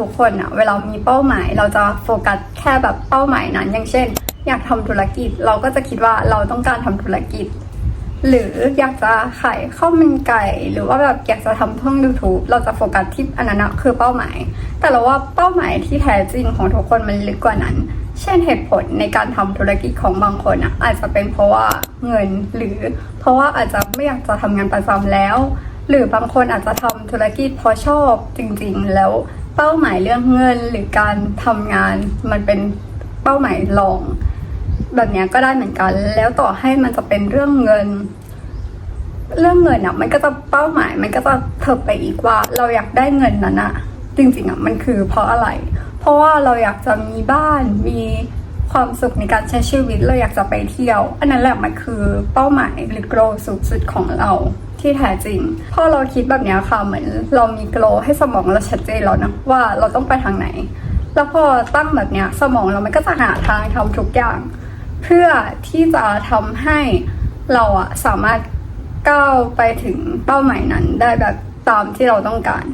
ทุกคนอะเวลามีเป้าหมาย เราจะโฟกัสแค่แบบเป้าหมายนั้น อย่างเช่น อยากทำธุรกิจ เราก็จะคิดว่าเราต้องการทำธุรกิจ หรืออยากจะขายข้าวมันไก่ หรือว่าแบบอยากจะทำช่อง YouTube เราจะโฟกัสที่อันนั้นคือเป้าหมาย แต่เราว่าเป้าหมายที่แท้จริงของทุกคนมันลึกกว่านั้น เช่นเหตุผลในการทำธุรกิจของบางคนอะอาจจะเป็นเพราะว่าเงินหรือ เพราะว่าอาจจะไม่อยากจะทำงานประจำแล้ว หรือบางคนอาจจะทำธุรกิจเพราะชอบจริง ๆ แล้ว เป้าหมายเรื่องเงินหรือการทำงานมันเป็นเป้าหมายรอง แบบนี้ก็ได้เหมือนกัน แล้วต่อให้มันจะเป็นเรื่องเงิน เรื่องเงินอะ มันก็จะเป้าหมาย มันก็จะเถิบไปอีกว่า เราอยากได้เงินนั้นอะจริงๆอะมันคือเพราะอะไร เพราะว่าเราอยากจะมีบ้านมี ความสุขในการใช้ชีวิตเราอยากจะไปเที่ยว อันนั้นแหละมันคือเป้าหมายหรือโกลสูงสุดของเราที่แท้จริง พอเราคิดแบบนี้ค่ะเหมือนเรามีโกลให้สมองเราชัดเจนแล้วนะว่าเราต้องไปทางไหน แล้วพอตั้งแบบนี้สมองเรามันก็จะหาทางทำทุกอย่าง เพื่อที่จะทำให้เราอะสามารถก้าวไปถึงเป้าหมายนั้นได้แบบตามที่เราต้องการ